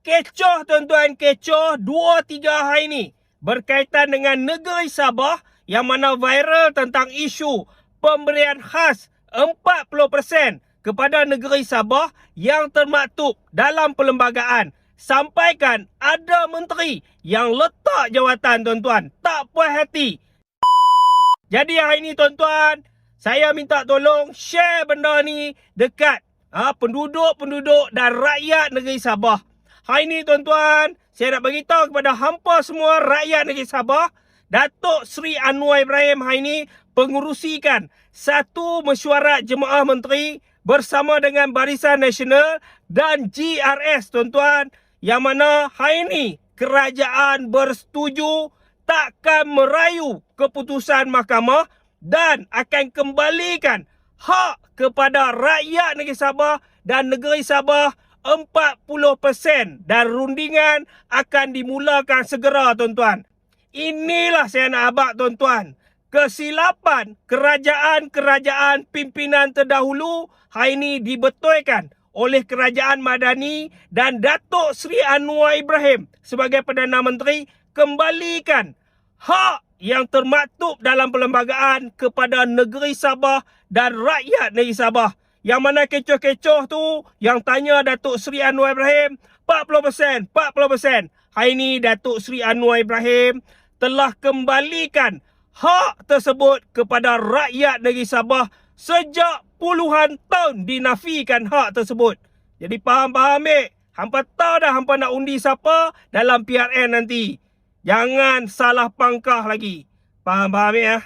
Kecoh tuan-tuan, kecoh dua tiga hari ni berkaitan dengan negeri Sabah yang mana viral tentang isu pemberian khas 40% kepada negeri Sabah yang termaktub dalam perlembagaan. Sampaikan ada menteri yang letak jawatan tuan-tuan. Tak puas hati. Jadi hari ni tuan-tuan, saya minta tolong share benda ni dekat ha, penduduk-penduduk dan rakyat negeri Sabah. Hari ni tuan-tuan, saya nak beritahu kepada hampa semua rakyat negeri Sabah, Datuk Seri Anwar Ibrahim hari ni pengurusikan satu mesyuarat jemaah menteri bersama dengan Barisan Nasional dan GRS tuan-tuan yang mana hari ni kerajaan bersetuju takkan merayu keputusan mahkamah dan akan kembalikan hak kepada rakyat negeri Sabah dan negeri Sabah 40% dan rundingan akan dimulakan segera tuan-tuan. Inilah saya nak abak tuan-tuan. Kesilapan kerajaan-kerajaan pimpinan terdahulu hari ini dibetulkan oleh kerajaan Madani dan Datuk Seri Anwar Ibrahim sebagai Perdana Menteri kembalikan hak yang termaktub dalam perlembagaan kepada negeri Sabah dan rakyat negeri Sabah. Yang mana kecoh-kecoh tu yang tanya Datuk Seri Anwar Ibrahim 40%, 40%. Hari ini Datuk Seri Anwar Ibrahim telah kembalikan hak tersebut kepada rakyat negeri Sabah sejak puluhan tahun dinafikan hak tersebut. Jadi faham-faham ambil. Hampa tahu dah hampa nak undi siapa dalam PRN nanti. Jangan salah pangkah lagi. Faham-faham ya?